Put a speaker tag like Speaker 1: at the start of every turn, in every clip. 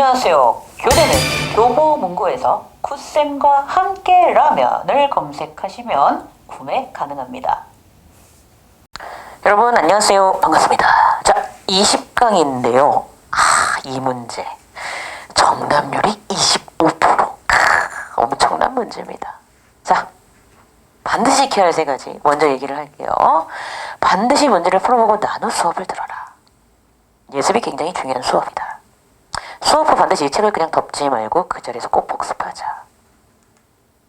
Speaker 1: 안녕하세요. 교대는 교보문고에서 쿠쌤과 함께 라면을 검색하시면 구매 가능합니다. 여러분 안녕하세요. 반갑습니다. 자, 20강인데요. 아, 이 문제. 정답률이 25%. 크, 엄청난 문제입니다. 자, 반드시 익혀야 할 세 가지 먼저 얘기를 할게요. 반드시 문제를 풀어보고 나눠 수업을 들어라. 예습이 굉장히 중요한 수업이다. 수업 후 반드시 이 책을 그냥 덮지 말고 그 자리에서 꼭 복습하자.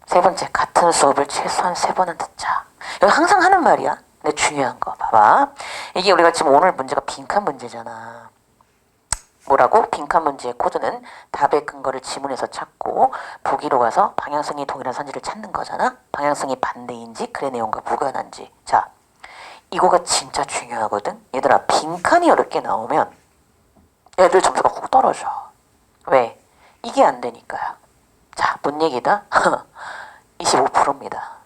Speaker 1: 세 번째, 같은 수업을 최소한 세 번은 듣자. 이거 항상 하는 말이야. 근데 중요한 거 봐봐. 이게 우리가 지금 오늘 문제가 빈칸 문제잖아. 뭐라고? 빈칸 문제의 코드는 답의 근거를 지문에서 찾고 보기로 가서 방향성이 동일한 선지를 찾는 거잖아. 방향성이 반대인지 글의 내용과 무관한지. 자, 이거가 진짜 중요하거든. 얘들아, 빈칸이 어렵게 나오면 애들 점수가 꼭 떨어져. 왜? 이게 안 되니까요. 자, 뭔 얘기다? 25%입니다.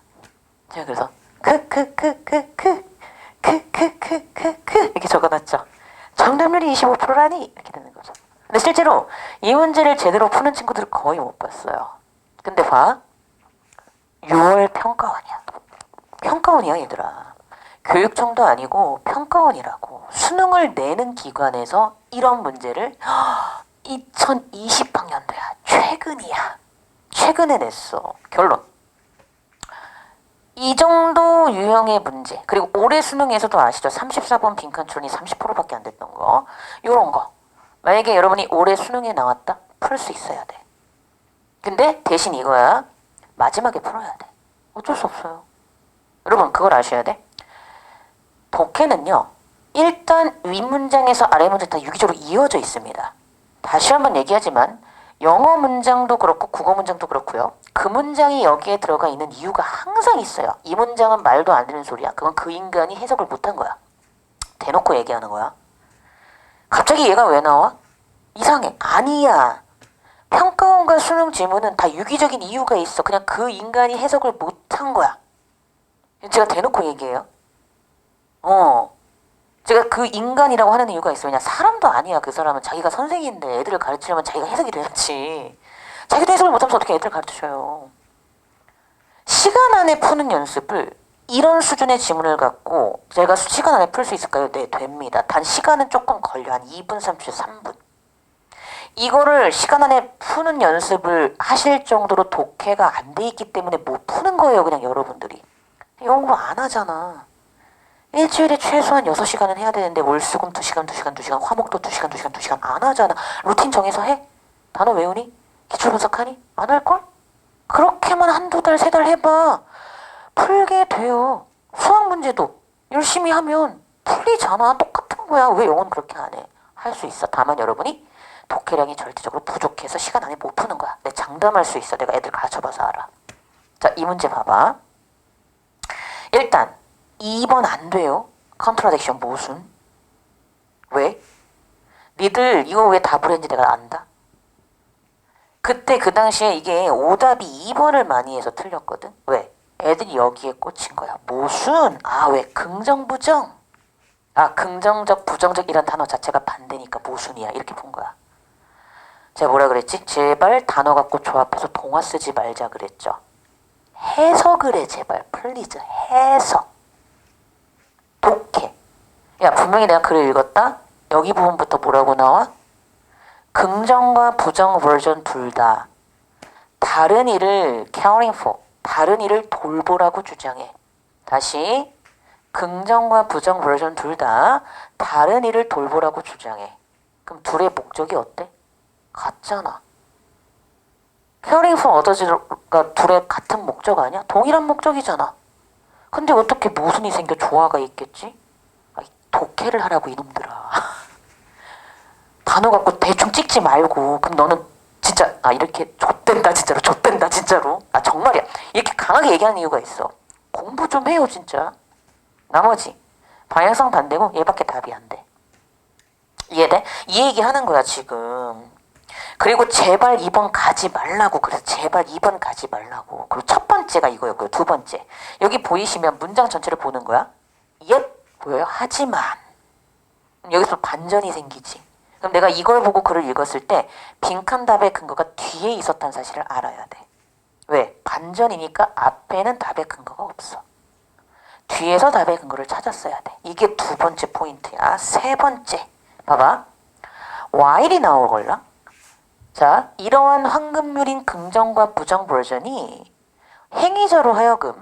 Speaker 1: 제가 그래서 크크크크크 크크크크크 이렇게 적어놨죠. 정답률이 25%라니 이렇게 되는 거죠. 근데 실제로 이 문제를 제대로 푸는 친구들을 거의 못 봤어요. 근데 봐, 6월 평가원이야. 평가원이야 얘들아. 교육청도 아니고 평가원이라고. 수능을 내는 기관에서 이런 문제를 2020학년도야. 최근이야. 최근에 냈어. 결론. 이 정도 유형의 문제 그리고 올해 수능에서도 아시죠? 34번 빈칸 출이 30%밖에 안 됐던 거 요런 거 만약에 여러분이 올해 수능에 나왔다? 풀 수 있어야 돼 근데 대신 이거야 마지막에 풀어야 돼 어쩔 수 없어요 여러분 그걸 아셔야 돼 독해는요 일단 윗문장에서 아래 문장 다 유기적으로 이어져 있습니다 다시 한번 얘기하지만 영어 문장도 그렇고 국어 문장도 그렇고요. 그 문장이 여기에 들어가 있는 이유가 항상 있어요. 이 문장은 말도 안 되는 소리야. 그건 그 인간이 해석을 못한 거야. 대놓고 얘기하는 거야. 갑자기 얘가 왜 나와? 이상해. 아니야. 평가원과 수능 지문은 다 유기적인 이유가 있어. 그냥 그 인간이 해석을 못한 거야. 제가 대놓고 얘기해요. 어. 제가 그 인간이라고 하는 이유가 있어요. 그냥 사람도 아니야. 그 사람은 자기가 선생인데 애들을 가르치려면 자기가 해석이 돼야지. 자기도 해석을 못하면서 어떻게 애들을 가르쳐요. 시간 안에 푸는 연습을 이런 수준의 지문을 갖고 제가 시간 안에 풀 수 있을까요? 네, 됩니다. 단 시간은 조금 걸려. 한 2분, 30초, 3분. 이거를 시간 안에 푸는 연습을 하실 정도로 독해가 안 돼 있기 때문에 못 푸는 거예요. 그냥 여러분들이. 영어 안 하잖아. 일주일에 최소한 6시간은 해야 되는데 월수금 2시간, 2시간, 2시간, 화목도 2시간, 2시간, 2시간 안 하잖아. 루틴 정해서 해? 단어 외우니? 기출 분석하니? 안 할걸? 그렇게만 한두 달, 세 달 해봐. 풀게 돼요. 수학 문제도 열심히 하면 풀리잖아. 똑같은 거야. 왜 영어는 그렇게 안 해? 할 수 있어. 다만 여러분이 독해량이 절대적으로 부족해서 시간 안에 못 푸는 거야. 내 장담할 수 있어. 내가 애들 가르쳐봐서 알아. 자, 이 문제 봐봐. 일단 2번 안 돼요. 컨트라딕션 모순. 왜? 니들 이거 왜 답을 했는지 내가 안다. 그때 그 당시에 이게 오답이 2번을 많이 해서 틀렸거든. 왜? 애들이 여기에 꽂힌 거야. 모순. 아, 왜? 긍정, 부정. 아, 긍정적, 부정적 이런 단어 자체가 반대니까 모순이야. 이렇게 본 거야. 제가 뭐라 그랬지? 제발 단어 갖고 조합해서 동화 쓰지 말자 그랬죠. 해석을 해, 제발. 플리즈. 해석. 독해. 야, 분명히 내가 글을 읽었다? 여기 부분부터 뭐라고 나와? 긍정과 부정 버전 둘 다 다른 일을 caring for, 다른 일을 돌보라고 주장해. 다시 긍정과 부정 버전 둘 다 다른 일을 돌보라고 주장해. 그럼 둘의 목적이 어때? 같잖아. caring for others가 둘의 같은 목적 아니야? 동일한 목적이잖아. 근데 어떻게 모순이 생겨 조화가 있겠지? 아이, 독해를 하라고 이놈들아. 단어 갖고 대충 찍지 말고 그럼 너는 진짜 아 이렇게 좆된다 진짜로 좆된다 진짜로. 아 정말이야. 이렇게 강하게 얘기하는 이유가 있어. 공부 좀 해요 진짜. 나머지. 방향성 반대고 얘밖에 답이 안돼. 이해돼? 이 얘기 하는 거야 지금 그리고 제발 2번 가지 말라고 그래서 제발 2번 가지 말라고 그리고 첫 번째가 이거였고요 두 번째 여기 보이시면 문장 전체를 보는 거야 예 보여요? 하지만 여기서 반전이 생기지 그럼 내가 이걸 보고 글을 읽었을 때 빈칸 답의 근거가 뒤에 있었다는 사실을 알아야 돼. 왜? 반전이니까 앞에는 답의 근거가 없어. 뒤에서 답의 근거를 찾았어야 돼. 이게 두 번째 포인트야. 세 번째. 봐봐. while이 나오걸라? 자, 이러한 황금률인 긍정과 부정 버전이 행위자로 하여금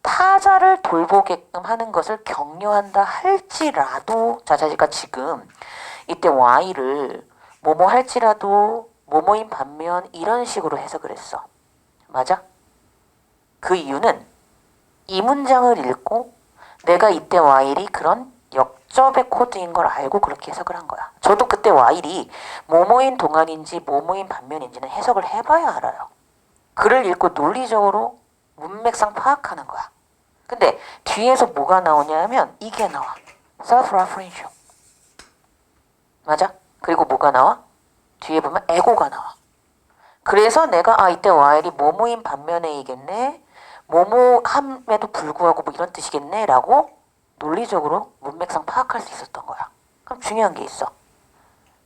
Speaker 1: 타자를 돌보게끔 하는 것을 격려한다 할지라도 자, 자가 지금 이때 while을 뭐뭐 할지라도 뭐뭐인 반면 이런 식으로 해석을 했어. 맞아? 그 이유는 이 문장을 읽고 내가 이때 while이 그런 역접의 코드인 걸 알고 그렇게 해석을 한 거야. 저도 그때 while이 뭐뭐인 동안인지 뭐뭐인 반면인지는 해석을 해봐야 알아요. 글을 읽고 논리적으로 문맥상 파악하는 거야. 근데 뒤에서 뭐가 나오냐 하면 이게 나와. self-referential. 맞아? 그리고 뭐가 나와? 뒤에 보면 에고가 나와. 그래서 내가 아 이때 while이 뭐뭐인 반면에 이겠네. 뭐뭐함에도 불구하고 뭐 이런 뜻이겠네 라고 논리적으로 문맥상 파악할 수 있었던 거야. 그럼 중요한 게 있어.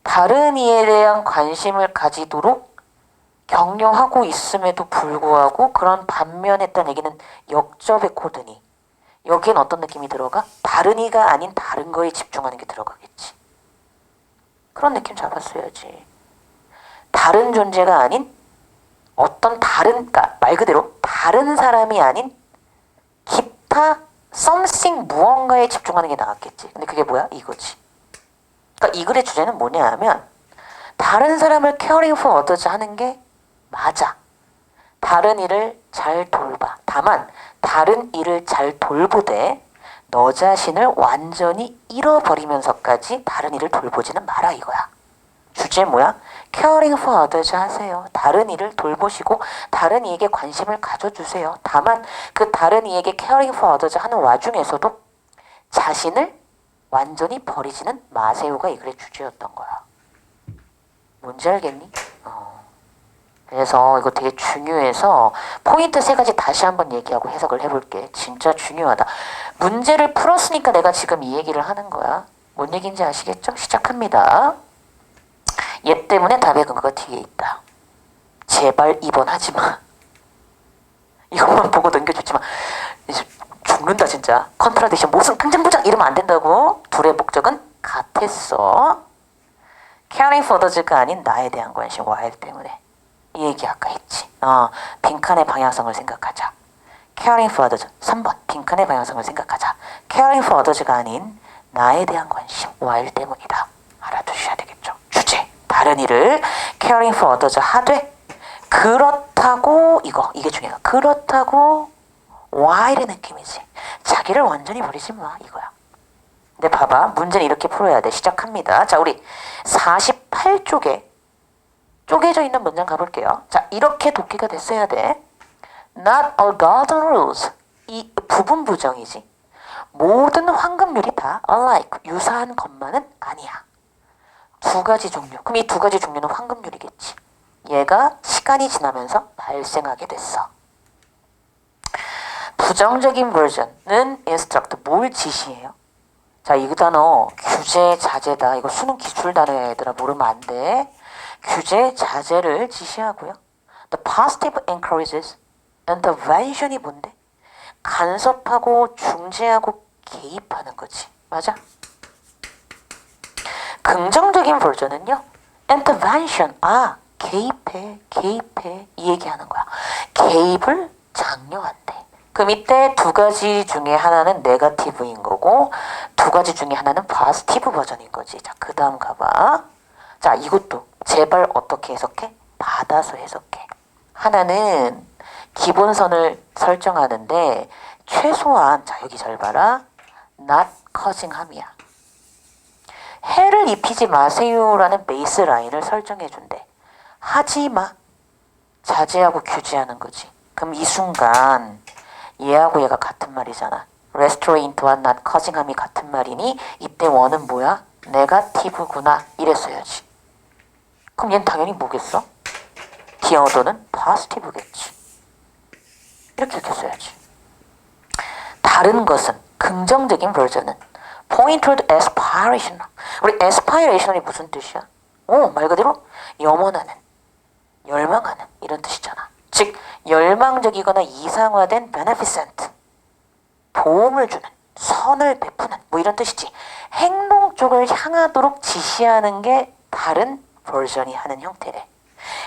Speaker 1: 다른 이에 대한 관심을 가지도록 격려하고 있음에도 불구하고 그런 반면 했다는 얘기는 역접의 코드니 여기엔 어떤 느낌이 들어가? 다른 이가 아닌 다른 거에 집중하는 게 들어가겠지. 그런 느낌 잡았어야지. 다른 존재가 아닌 어떤 다른, 그러니까 말 그대로 다른 사람이 아닌 기타 something 무언가에 집중하는 게 나았겠지. 근데 그게 뭐야? 이거지. 그러니까 이 글의 주제는 뭐냐 하면 다른 사람을 caring for others 하는 게 맞아. 다른 일을 잘 돌봐. 다만 다른 일을 잘 돌보되 너 자신을 완전히 잃어버리면서까지 다른 일을 돌보지는 마라 이거야. 주제 뭐야? caring for others 하세요. 다른 이를 돌보시고 다른 이에게 관심을 가져주세요. 다만 그 다른 이에게 caring for others 하는 와중에서도 자신을 완전히 버리지는 마세요가 이 글의 주제였던 거야. 뭔지 알겠니? 어. 그래서 이거 되게 중요해서 포인트 세 가지 다시 한번 얘기하고 해석을 해볼게. 진짜 중요하다. 문제를 풀었으니까 내가 지금 이 얘기를 하는 거야. 뭔 얘기인지 아시겠죠? 시작합니다. 얘 때문에 답의 근거가 뒤에 있다. 제발 입원하지 마. 이것만 보고 넘겨주지 마. 진짜. 컨트라디션 모순 등장부장 이러면 안 된다고. 둘의 목적은 같았어. caring for others가 아닌 나에 대한 관심 와일 때문에. 이 얘기 아까 했지. 어, 빈칸의 방향성을 생각하자. caring for others. 3번 빈칸의 방향성을 생각하자. caring for others가 아닌 나에 대한 관심 와일 때문이다. 알아두셔야 되겠죠. 주제 다른 일을 caring for others 하되 그렇다고 이거 이게 중요해. 그렇다고 while의 느낌이지. 자기를 완전히 버리지 마 이거야. 근데 봐봐 문제는 이렇게 풀어야 돼. 시작합니다. 자 우리 48쪽에 쪼개져 있는 문장 가볼게요. 자 이렇게 독해가 됐어야 돼. Not all golden rules. 이 부분 부정이지. 모든 황금률이 다 alike 유사한 것만은 아니야. 두 가지 종류. 그럼 이 두 가지 종류는 황금률이겠지. 얘가 시간이 지나면서 발생하게 됐어. 부정적인 버전은 instruct 뭘 지시해요? 자, 이 단어 규제 자제다. 이거 수능 기출 단어야 얘들아 모르면 안 돼. 규제 자제를 지시하고요. The positive encourages intervention이 뭔데? 간섭하고 중재하고 개입하는 거지. 맞아? 긍정적인 버전은요. intervention. 아, 개입해, 개입해. 이 얘기하는 거야. 개입을 장려한대. 그럼 이때 두 가지 중에 하나는 네거티브인 거고 두 가지 중에 하나는 파스티브 버전인 거지. 자, 그 다음 가봐. 자, 이것도 제발 어떻게 해석해? 받아서 해석해. 하나는 기본선을 설정하는데 최소한 자 여기 잘 봐라. not causing 함이야. 해를 입히지 마세요라는 베이스 라인을 설정해 준대. 하지 마. 자제하고 규제하는 거지. 그럼 이 순간 얘하고 얘가 같은 말이잖아. restraint와 not causing 함이 같은 말이니 이때 원은 뭐야? 네가티브구나 이랬어야지. 그럼 얘는 당연히 뭐겠어? 디어도는 positive겠지. 이렇게 이렇게 써야지. 다른 것은 긍정적인 버전은 pointed aspiration. 우리 aspiration이 무슨 뜻이야? 어, 말 그대로 염원하는, 열망하는 이런 뜻이잖아. 즉 열망적이거나 이상화된 beneficent, 도움을 주는, 선을 베푸는 뭐 이런 뜻이지. 행동 쪽을 향하도록 지시하는 게 다른 버전이 하는 형태래.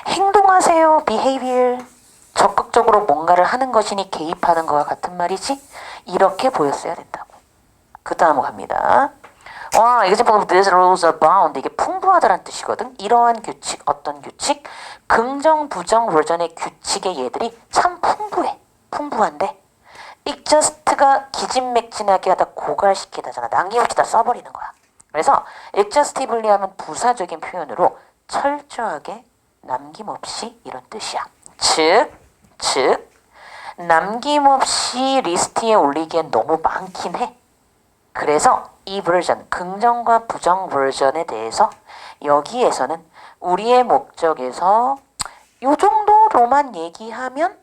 Speaker 1: 행동하세요, behavior. 적극적으로 뭔가를 하는 것이니 개입하는 것과 같은 말이지. 이렇게 보였어야 된다고. 그 다음 갑니다. 와, example these rules abound. 이게 풍부하다는 뜻이거든. 이러한 규칙, 어떤 규칙? 긍정, 부정 버전의 규칙의 얘들이 참 풍부해. 풍부한데 exhaust가 기진맥진하게 하다 고갈시키다잖아. 남김없이 다 써버리는 거야. 그래서 exhaustively 하면 부사적인 표현으로 철저하게 남김없이 이런 뜻이야. 즉, 즉 남김없이 리스트에 올리기엔 너무 많긴 해. 그래서 이 버전, 긍정과 부정 버전에 대해서 여기에서는 우리의 목적에서 요 정도로만 얘기하면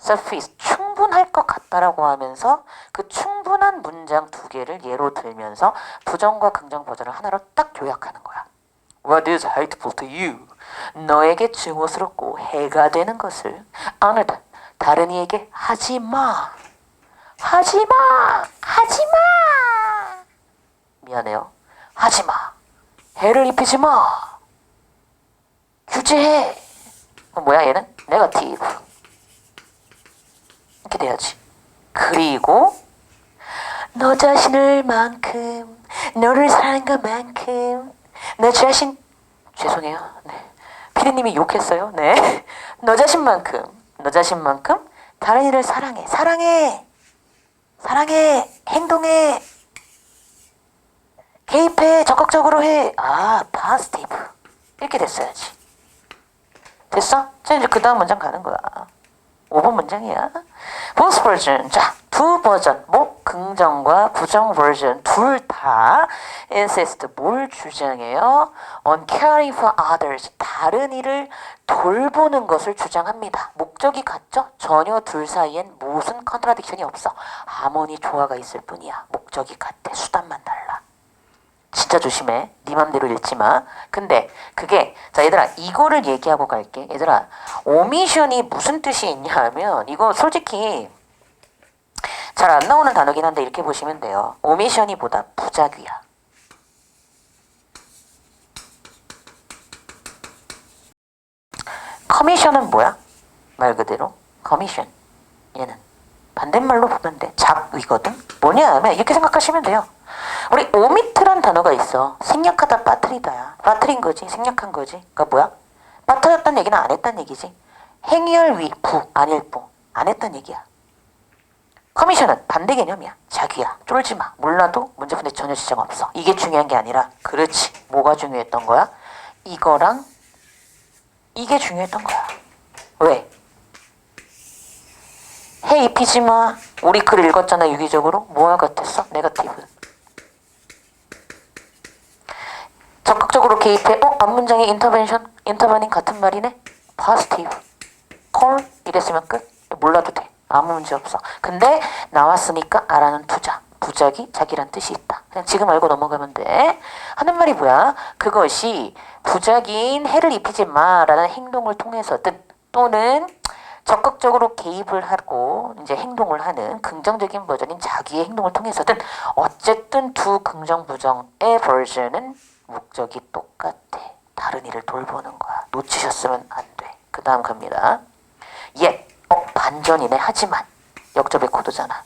Speaker 1: suffice, 충분할 것 같다라고 하면서 그 충분한 문장 두 개를 예로 들면서 부정과 긍정 버전을 하나로 딱 요약하는 거야. What is hateful to you? 너에게 증오스럽고 해가 되는 것을 honored, 다른 이에게 하지 마. 하지 마. 하지 마. 미안해요. 하지 마. 해를 입히지 마. 규제해. 어, 뭐야 얘는? 네거티브. 이렇게 돼야지. 그리고 너 자신을 만큼 너를 사랑한 것만큼 너 자신 죄송해요. 네. 피디님이 욕했어요. 네. 너 자신만큼 너 자신만큼 다른 이를 사랑해. 사랑해. 사랑해. 행동해. 개입해. 적극적으로 해. 아, 파스티브. 이렇게 됐어야지. 됐어? 자, 이제 그 다음 문장 가는 거야. 5번 문장이야. 보스 버전. 자, 두 버전. 뭐 긍정과 부정 버전 둘 다 insist 뭘 주장해요? on caring for others. 다른 이를 돌보는 것을 주장합니다. 목적이 같죠? 전혀 둘 사이엔 무슨 컨트라딕션이 없어. 하모니 조화가 있을 뿐이야. 목적이 같아. 수단만 달라. 진짜 조심해. 네 맘대로 읽지 마. 근데 그게 자 얘들아 이거를 얘기하고 갈게. 얘들아 오미션이 무슨 뜻이 있냐 하면 이거 솔직히 잘 안 나오는 단어긴 한데 이렇게 보시면 돼요. 오미션이 보다 부작위야. 커미션은 뭐야? 말 그대로 커미션. 얘는 반대말로 보면 돼. 작위거든. 뭐냐 하면 이렇게 생각하시면 돼요. 우리 오미트란 단어가 있어. 생략하다 빠뜨리다야. 빠뜨린 거지. 생략한 거지. 그러니까 뭐야? 빠뜨렸다는 얘기는 안 했다는 얘기지. 행위할 위, 부, 아닐 부. 안 했다는 얘기야. 커미션은 반대 개념이야. 자기야. 쫄지 마. 몰라도 문제푼에 전혀 지장 없어. 이게 중요한 게 아니라 그렇지. 뭐가 중요했던 거야? 이거랑 이게 중요했던 거야. 왜? 해 입히지 마. 우리 글 읽었잖아 유기적으로. 뭐와 같았어? 네거티브. 적극적으로 개입해. 어? 앞문장에 인터벤션? 인터버닝 같은 말이네? 포지티브. 콜? 이랬으면 끝. 몰라도 돼. 아무 문제 없어. 근데 나왔으니까 알아는 투자. 부작이 자기란 뜻이 있다. 그냥 지금 알고 넘어가면 돼. 하는 말이 뭐야? 그것이 부작인 해를 입히지 마라는 행동을 통해서든 또는 적극적으로 개입을 하고 이제 행동을 하는 긍정적인 버전인 자기의 행동을 통해서든 어쨌든 두 긍정 부정의 버전은 목적이 똑같아. 다른 일을 돌보는 거야. 놓치셨으면 안 돼. 그 다음 갑니다. 예, 어 반전이네. 하지만 역접의 코드잖아.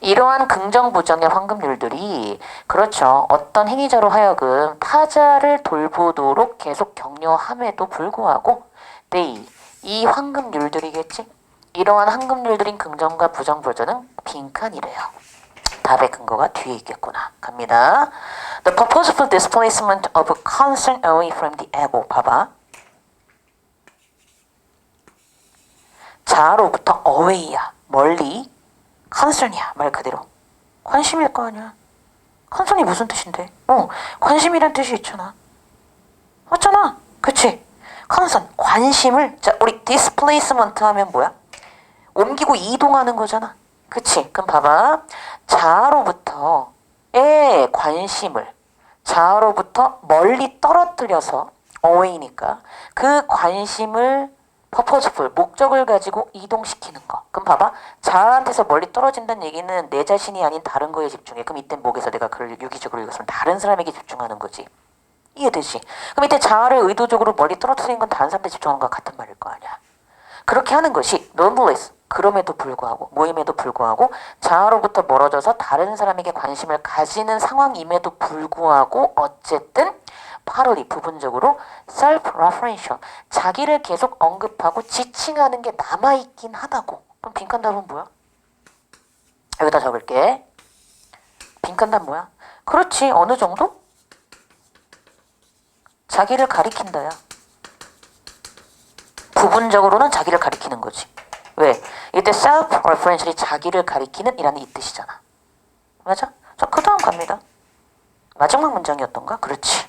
Speaker 1: 이러한 긍정 부정의 황금률들이 그렇죠. 어떤 행위자로 하여금 타자를 돌보도록 계속 격려함에도 불구하고 they 이 황금률들이겠지. 이러한 황금률들인 긍정과 부정 버전은 빈칸이래요. 답의 근거가 뒤에 있겠구나. 갑니다. The purposeful displacement of concern away from the ego. 봐봐. 자로부터 away야. 멀리. concern이야. 말 그대로. 관심일 거 아니야. concern이 무슨 뜻인데? 어, 관심이란 뜻이 있잖아. 맞잖아. 그치? concern, 관심을. 자, 우리 displacement 하면 뭐야? 옮기고 이동하는 거잖아. 그치? 그럼 봐봐. 자로부터의 관심을 자로부터 멀리 떨어뜨려서 away니까 그 관심을 purposeful 목적을 가지고 이동시키는 거. 그럼 봐봐. 자아한테서 멀리 떨어진다는 얘기는 내 자신이 아닌 다른 거에 집중해. 그럼 이때 목에서 내가 그걸 유기적으로 읽었으면 다른 사람에게 집중하는 거지. 이해되지? 그럼 이때 자아를 의도적으로 멀리 떨어뜨리는 건 다른 사람한테 집중하는 거 같은 말일 거 아니야. 그렇게 하는 것이 nonetheless 그럼에도 불구하고 모임에도 불구하고 자아로부터 멀어져서 다른 사람에게 관심을 가지는 상황임에도 불구하고 어쨌든 파롤이 부분적으로 self-referential 자기를 계속 언급하고 지칭하는 게 남아있긴 하다고 그럼 빈칸 답은 뭐야? 여기다 적을게 빈칸 답 뭐야? 그렇지 어느 정도? 자기를 가리킨다야 부분적으로는 자기를 가리키는 거지. 왜? 이때 self-referential이 자기를 가리키는 이라는 이 뜻이잖아. 맞아? 자, 그 다음 갑니다. 마지막 문장이었던가? 그렇지.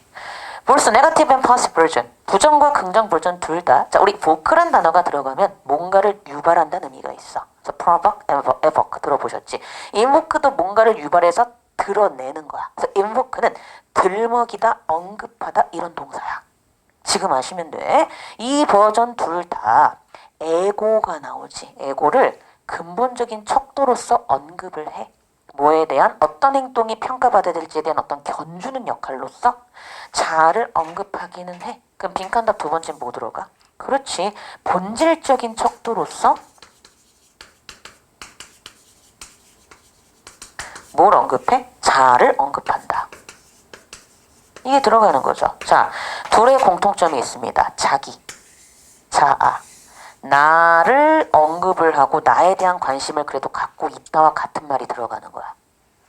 Speaker 1: 벌써 negative and positive version. 부정과 긍정 버전 둘 다. 자, 우리 vokal한 단어가 들어가면 뭔가를 유발한다는 의미가 있어. 그래서 provoke, evoke 들어보셨지? invoke도 뭔가를 유발해서 드러내는 거야. 그래서 invoke는 들먹이다, 언급하다 이런 동사야. 지금 아시면 돼. 이 버전 둘 다 에고가 나오지. 에고를 근본적인 척도로서 언급을 해. 뭐에 대한 어떤 행동이 평가받아야 될지에 대한 어떤 견주는 역할로서 자아를 언급하기는 해. 그럼 빈칸답 두 번째 뭐 들어가? 그렇지. 본질적인 척도로서 뭘 언급해? 자아를 언급한다. 이게 들어가는 거죠. 자, 둘의 공통점이 있습니다. 자기, 자아. 나를 언급을 하고 나에 대한 관심을 그래도 갖고 있다와 같은 말이 들어가는 거야.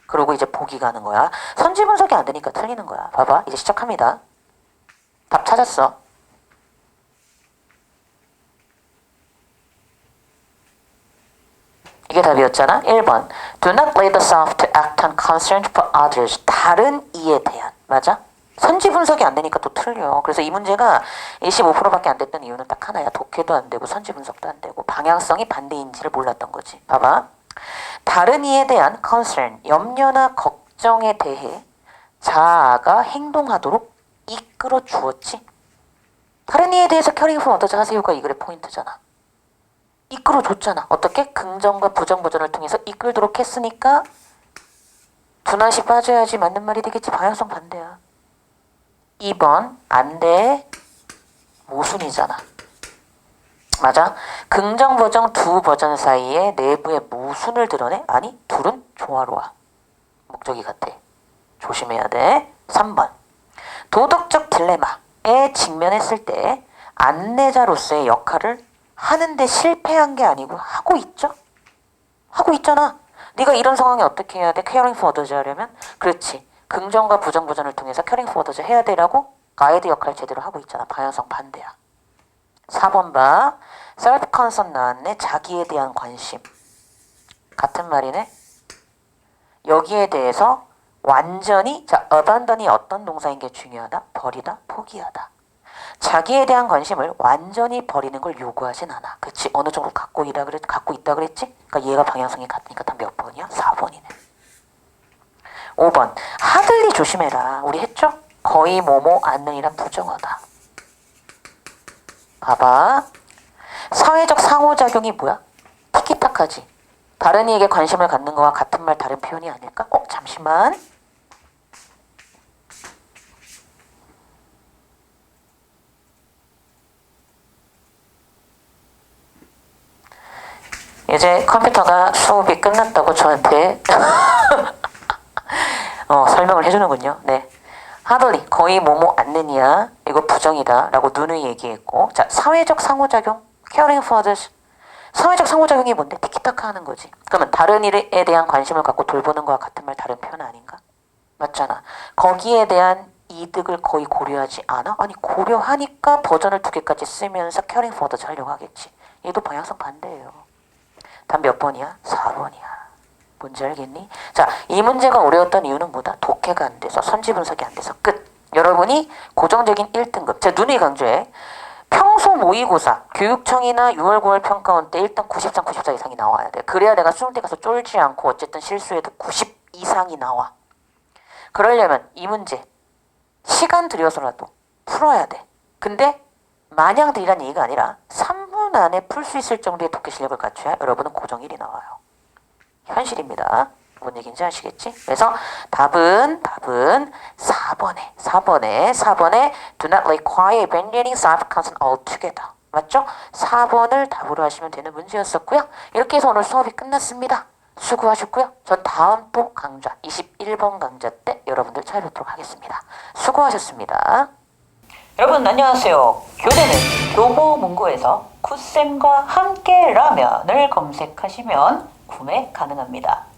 Speaker 1: 그리고 이제 보기 가는 거야. 선지 분석이 안 되니까 틀리는 거야. 봐봐. 이제 시작합니다. 답 찾았어. 이게 답이었잖아. 1번. Do not play the soft act on concern for others. 다른 이에 대한. 맞아? 선지 분석이 안 되니까 또 틀려. 그래서 이 문제가 25%밖에 안 됐던 이유는 딱 하나야. 독해도 안 되고 선지 분석도 안 되고 방향성이 반대인지를 몰랐던 거지. 봐봐. 다른 이에 대한 concern, 염려나 걱정에 대해 자아가 행동하도록 이끌어 주었지. 다른 이에 대해서 for others 하세요가 이 글의 포인트잖아. 이끌어 줬잖아. 어떻게? 긍정과 부정 버전을 통해서 이끌도록 했으니까 두나시 빠져야지 맞는 말이 되겠지. 방향성 반대야. 2번 안돼 모순이잖아. 맞아? 긍정 버전 두 버전 사이에 내부의 모순을 드러내? 아니 둘은 조화로워. 목적이 같아. 조심해야 돼. 3번 도덕적 딜레마에 직면했을 때 안내자로서의 역할을 하는데 실패한 게 아니고 하고 있죠? 하고 있잖아. 네가 이런 상황에 어떻게 해야 돼? for others 하려면? 그렇지. 긍정과 부정 버전을 통해서 for others 해야 되라고 가이드 역할 제대로 하고 있잖아. 방향성 반대야. 4번 봐. self concern 나왔네. 자기에 대한 관심. 같은 말이네. 여기에 대해서 완전히 자 abandon이 어떤 동사인 게 중요하다? 버리다, 포기하다. 자기에 대한 관심을 완전히 버리는 걸 요구하진 않아. 그치? 어느 정도 갖고 있다 그랬, 갖고 있다 그랬지? 그러니까 얘가 방향성이 같으니까 다 몇 번이야? 4번이네. 5번. 하들리 조심해라. 우리 했죠? 거의 뭐뭐 않는이란 부정하다. 봐봐. 사회적 상호작용이 뭐야? 티키타카지. 다른 이에게 관심을 갖는 거와 같은 말 다른 표현이 아닐까? 어, 잠시만. 이제 컴퓨터가 수업이 끝났다고 저한테 어, 설명을 해주는군요. 네. 하더리 거의 뭐뭐 않느냐 이거 부정이다 라고 누누이 얘기했고 자 사회적 상호작용 caring for others 사회적 상호작용이 뭔데? 티키타카 하는 거지. 그러면 다른 일에 대한 관심을 갖고 돌보는 거와 같은 말 다른 표현 아닌가? 맞잖아. 거기에 대한 이득을 거의 고려하지 않아? 아니 고려하니까 버전을 두 개까지 쓰면서 caring for others 하려고 하겠지. 얘도 방향성 반대예요. 답 몇 번이야? 4번이야 뭔지 알겠니? 자, 이 문제가 어려웠던 이유는 뭐다? 독해가 안 돼서 선지 분석이 안 돼서 끝. 여러분이 고정적인 1등급. 제가 누누이 강조해. 평소 모의고사, 교육청이나 6월 9월 평가원 때 일단 93, 94 이상이 나와야 돼. 그래야 내가 수능 때 가서 쫄지 않고 어쨌든 실수해도 90 이상이 나와. 그러려면 이 문제 시간 들여서라도 풀어야 돼. 근데 마냥 들이란 얘기가 아니라 3분 안에 풀 수 있을 정도의 독해 실력을 갖춰야 여러분은 고정 1이 나와요. 현실입니다. 뭔 얘기인지 아시겠지? 그래서 답은 답은 4번에 4번에 4번에 do not require abandoning soft consonant altogether. 맞죠? 4번을 답으로 하시면 되는 문제였었고요. 이렇게 해서 오늘 수업이 끝났습니다. 수고하셨고요. 전 다음 또 강좌 21번 강좌 때 여러분들 찾아뵙도록 하겠습니다. 수고하셨습니다. 여러분 안녕하세요. 교대는 교보문고에서 쿠쌤과 함께 라면을 검색하시면 구매 가능합니다.